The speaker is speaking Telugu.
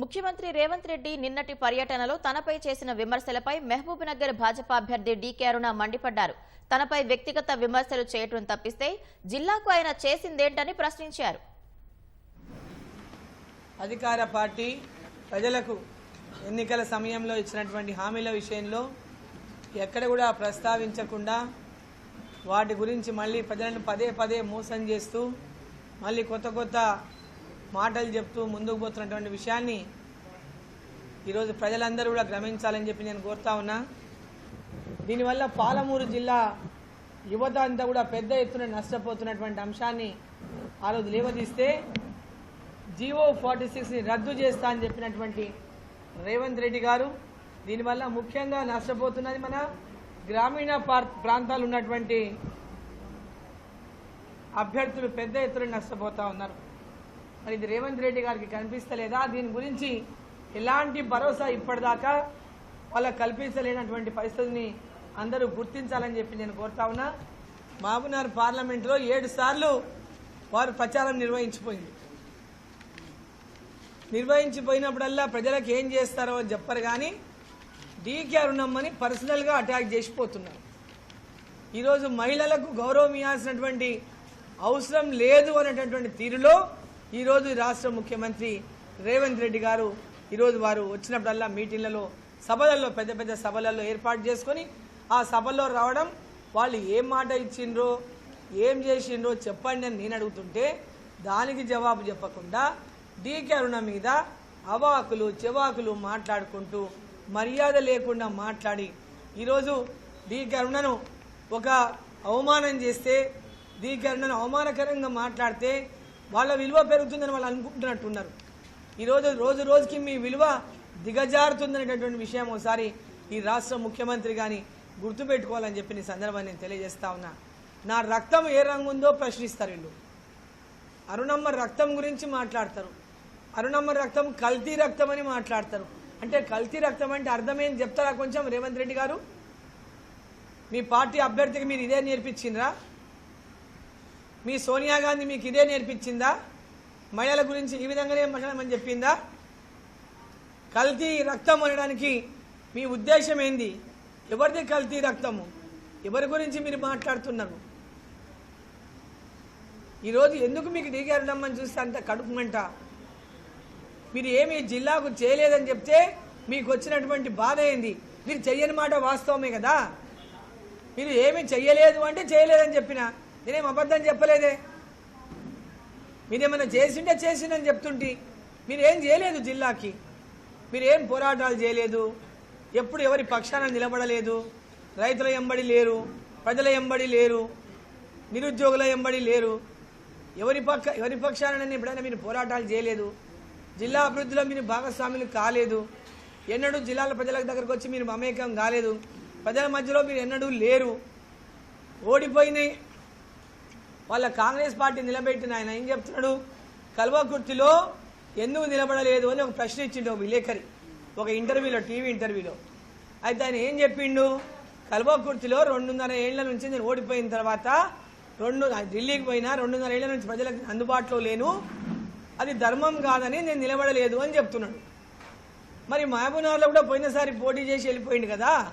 ముఖ్యమంత్రి రేవంత్ రెడ్డి నిన్నటి పర్యటనలో తనపై చేసిన విమర్శలపై మహబూబ్నగర్ భాజపా అభ్యర్థి డీకే అరుణ మండిపడ్డారు. తనపై వ్యక్తిగత విమర్శలు చేయటం తప్పిస్తే జిల్లాకు ఆయన చేసిందేంటని ప్రశ్నించారు. అధికార పార్టీ ప్రజలకు ఎన్నికల సమయంలో ఇచ్చినటువంటి హామీల విషయంలో ఎక్కడ కూడా ప్రస్తావించకుండా వాటి గురించి మళ్ళీ ప్రజలను పదే పదే మోసం చేస్తూ మళ్ళీ కొత్త కొత్త మాటలు చెప్తూ ముందుకు పోతున్నటువంటి విషయాన్ని ఈరోజు ప్రజలందరూ కూడా గ్రమించాలని చెప్పి నేను కోరుతా ఉన్నా. దీనివల్ల పాలమూరు జిల్లా యువత అంతా కూడా పెద్ద ఎత్తున నష్టపోతున్నటువంటి అంశాన్ని ఆ రోజు లేవదీస్తే జీవో ఫార్టీ సిక్స్ని రద్దు చేస్తా అని చెప్పినటువంటి రేవంత్ రెడ్డి గారు దీనివల్ల ముఖ్యంగా నష్టపోతున్నది మన గ్రామీణ ప్రాంతాలు ఉన్నటువంటి అభ్యర్థులు పెద్ద ఎత్తున నష్టపోతా ఉన్నారు. మరి ఇది రేవంత్ రెడ్డి గారికి కనిపిస్తలేదా? దీని గురించి ఎలాంటి భరోసా ఇప్పటిదాకా వాళ్ళకు కల్పించలేనటువంటి పరిస్థితిని అందరూ గుర్తించాలని చెప్పి నేను కోరుతా ఉన్నా. మహబూబ్నగర్ పార్లమెంట్లో ఏడు సార్లు వారు ప్రచారం నిర్వహించిపోయింది. నిర్వహించిపోయినప్పుడల్లా ప్రజలకు ఏం చేస్తారో అని చెప్పరు కానీ డీకే అరుణమ్మని పర్సనల్గా అటాక్ చేసిపోతున్నారు. ఈరోజు మహిళలకు గౌరవం ఇవ్వాల్సినటువంటి అవసరం లేదు అనేటటువంటి తీరులో ఈరోజు రాష్ట్ర ముఖ్యమంత్రి రేవంత్ రెడ్డి గారు ఈరోజు వారు వచ్చినప్పుడల్లా మీటింగ్లలో సభలలో పెద్ద పెద్ద సభలలో ఏర్పాటు చేసుకొని ఆ సభల్లో రావడం వాళ్ళు ఏం మాట ఇచ్చిండ్రో ఏం చేసిండ్రో చెప్పండి అని నేను అడుగుతుంటే దానికి జవాబు చెప్పకుండా డీకే అరుణ మీద అవాకులు చెవాకులు మాట్లాడుకుంటూ మర్యాద లేకుండా మాట్లాడి ఈరోజు డీకే అరుణను ఒక అవమానం చేస్తే డీకే నన్ను అవమానకరంగా మాట్లాడితే వాళ్ళ విలువ పెరుగుతుందని వాళ్ళు అనుకుంటున్నట్టున్నారు. ఈరోజు రోజు రోజుకి మీ విలువ దిగజారుతుందనేటటువంటి విషయం ఒకసారి ఈ రాష్ట్ర ముఖ్యమంత్రి కానీ గుర్తుపెట్టుకోవాలని చెప్పి ఈ సందర్భాన్ని నేను తెలియజేస్తా ఉన్నా. నా రక్తం ఏ రంగు ఉందో ప్రశ్నిస్తారు వీళ్ళు. అరుణమ్మ రక్తం గురించి మాట్లాడతారు. అరుణమ్మ రక్తం కల్తీ రక్తం అని మాట్లాడతారు. అంటే కల్తీ రక్తం అంటే అర్థమేం చెప్తారా కొంచెం రేవంత్ రెడ్డి గారు? మీ పార్టీ అభ్యర్థికి మీరు ఇదే నేర్పించిండ్రా? మీ సోనియా గాంధీ మీకు ఇదే నేర్పించిందా? మహిళల గురించి ఈ విధంగానే మహిళమని చెప్పిందా? కల్తీ రక్తం అనడానికి మీ ఉద్దేశం ఏంది? ఎవరిది కల్తీ రక్తము? ఎవరి గురించి మీరు మాట్లాడుతున్నారు? ఈరోజు ఎందుకు మీకు డీగారడమ్మని చూస్తే అంత కడుపుమంట మీరు ఏమి జిల్లాకు చేయలేదని చెప్తే మీకు వచ్చినటువంటి బాధ ఏంది? మీరు చెయ్యని మాట వాస్తవమే కదా? మీరు ఏమి చెయ్యలేదు అంటే చేయలేదని చెప్పిన నేనేం అబద్ధం చెప్పలేదే? మీరేమైనా చేసింటే చేసిందని చెప్తుంటే. మీరేం చేయలేదు జిల్లాకి? మీరేం పోరాటాలు చేయలేదు? ఎప్పుడు ఎవరి పక్షాన నిలబడలేదు? రైతుల ఎంబడి లేరు ప్రజల ఎంబడి లేరు నిరుద్యోగుల ఎంబడి లేరు. ఎవరి పక్క ఎవరి పక్షాన ఎప్పుడైనా మీరు పోరాటాలు చేయలేదు? జిల్లా అభివృద్ధిలో మీరు భాగస్వాములు కాలేదు. ఎన్నడూ జిల్లాల ప్రజల దగ్గరకు వచ్చి మీరు మమేకం కాలేదు. ప్రజల మధ్యలో మీరు ఎన్నడూ లేరు. ఓడిపోయినాయి వాళ్ళ కాంగ్రెస్ పార్టీ నిలబెట్టిన ఆయన ఏం చెప్తున్నాడు? కల్వకుర్తిలో ఎందుకు నిలబడలేదు అని ఒక ప్రశ్న ఇచ్చిండు ఒక విలేకరి ఒక ఇంటర్వ్యూలో టీవీ ఇంటర్వ్యూలో. అయితే ఆయన ఏం చెప్పిండు? కల్వకుర్తిలో రెండున్నర ఏళ్ళ నుంచి నేను ఓడిపోయిన తర్వాత రెండు ఢిల్లీకి పోయినా రెండున్నర ఏళ్ళ నుంచి ప్రజలకు అందుబాటులో లేను అది ధర్మం కాదని నేను నిలబడలేదు అని చెప్తున్నాడు. మరి మహబూబ్నగర్లో కూడా పోయినసారి పోటీ చేసి వెళ్ళిపోయింది కదా?